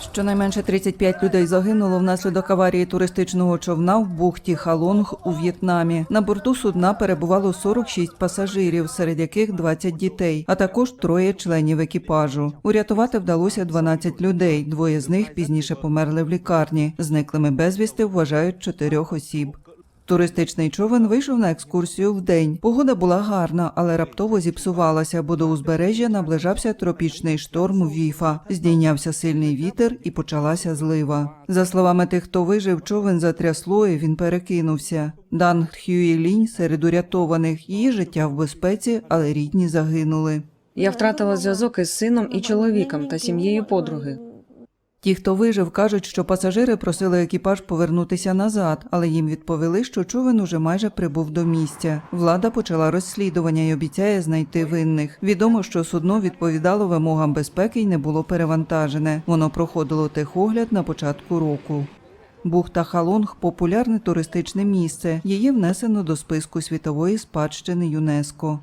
Щонайменше 35 людей загинуло внаслідок аварії туристичного човна в бухті Халонг у В'єтнамі. На борту судна перебувало 46 пасажирів, серед яких 20 дітей, а також троє членів екіпажу. Урятувати вдалося 12 людей. Двоє з них пізніше померли в лікарні. Зниклими безвісти вважають чотирьох осіб. Туристичний човен вийшов на екскурсію вдень. Погода була гарна, але раптово зіпсувалася, бо до узбережжя наближався тропічний шторм Віфа. Здійнявся сильний вітер і почалася злива. За словами тих, хто вижив, човен затрясло і він перекинувся. Дан Хюї Лінь серед урятованих її життя в безпеці, але рідні загинули. Я втратила зв'язок із сином і чоловіком та сім'єю подруги. Ті, хто вижив, кажуть, що пасажири просили екіпаж повернутися назад, але їм відповіли, що човен уже майже прибув до місця. Влада почала розслідування і обіцяє знайти винних. Відомо, що судно відповідало вимогам безпеки і не було перевантажене. Воно проходило техогляд на початку року. Бухта Халонг популярне туристичне місце. Її внесено до списку світової спадщини ЮНЕСКО.